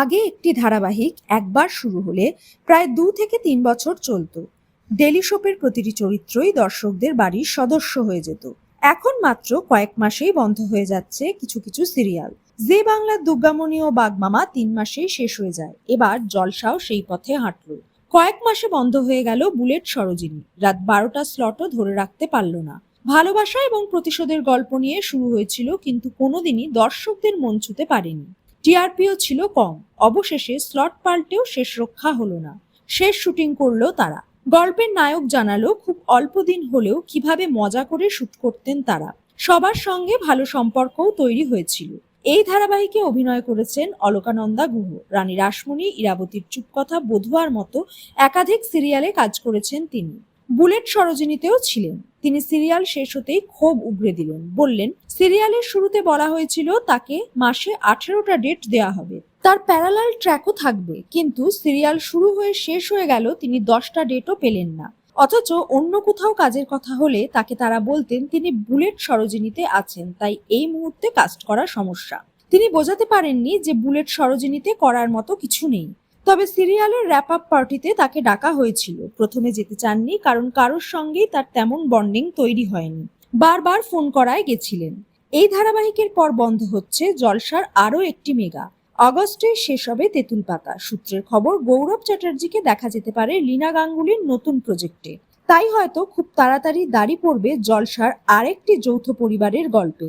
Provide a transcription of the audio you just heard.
আগে একটি ধারাবাহিক একবার শুরু হলে প্রায় দু থেকে তিন বছর চলতো। ডেলি সোপের প্রতিটি চরিত্রই দর্শকদের বাড়ির সদস্য হয়ে যেত। এখন মাত্র কয়েক মাসেই বন্ধ হয়ে যাচ্ছে কিছু কিছু সিরিয়াল। যে বাংলার দুর্গামণি ও বাগমামা তিন মাসেই শেষ হয়ে যায়। এবার জলসাও সেই পথে হাঁটল। কয়েক মাসে বন্ধ হয়ে গেল বুলেট সরোজিনী। রাত বারোটা স্লটও ধরে রাখতে পারল না। ভালোবাসা এবং প্রতিশোধের গল্প নিয়ে শুরু হয়েছিল কিন্তু কোনোদিনই দর্শকদের মন ছুতে পারেনি। টিআরপিও ছিল কম। অবশেষে স্লট পাল্টেও শেষ রক্ষা হলো না। শেষ শুটিং করল তারা। গল্পের নায়ক জানালো, খুব অল্প দিন হলেও কীভাবে মজা করে শুট করতেন তারা। সবার সঙ্গে ভালো সম্পর্কও তৈরি হয়েছিল। এই ধারাবাহিকে অভিনয় করেছেন অলকানন্দা গুহ, রানী রাসমণি, ইরাবতীর চুপকথা বধুয়ার মতো একাধিক সিরিয়ালে কাজ করেছেন তিনি। বুলেট সরোজিনীতেও ছিলেন। তিনি সিরিয়াল শেষ হতেই ক্ষোভ উগরে দিলেন। বললেন, সিরিয়ালের শুরুতে বলা হয়েছিল তাকে মাসে আঠেরোটা ডেট দেওয়া হবে। তার প্যারালাল ট্র্যাকও থাকবে, কিন্তু সিরিয়াল শুরু হয়ে শেষ হয়ে গেল তিনি দশটা ডেটও পেলেন না। অথচ অন্য কোথাও কাজের কথা হলে তাকে তারা বলতেন, তিনি বুলেট সরোজিনীতে আছেন, তাই এই মুহূর্তে কাস্ট করা সমস্যা। তিনি বোঝাতে পারেননি যে বুলেট সরোজিনীতে করার মতো কিছু নেই। তবে সিরিয়ালের র্যাপ আপ পার্টিতে তাকে ডাকা হয়েছিল। প্রথমে যেতে চাননি, কারণ কারোর সঙ্গেই তার তেমন বন্ডিং তৈরি হয়নি। বারবার ফোন করায় গেছিলেন। এই ধারাবাহিকের পর বন্ধ হচ্ছে জলসার আরও একটি মেগা। অগস্টে শেষ হবে তেঁতুল পাতা। সূত্রের খবর, গৌরব চ্যাটার্জিকে দেখা যেতে পারে লীনা গাঙ্গুলির নতুন প্রজেক্টে তাই হয়তো খুব তাড়াতাড়ি দাড়ি পড়বে জলসার আরেকটি যৌথ পরিবারের গল্পে।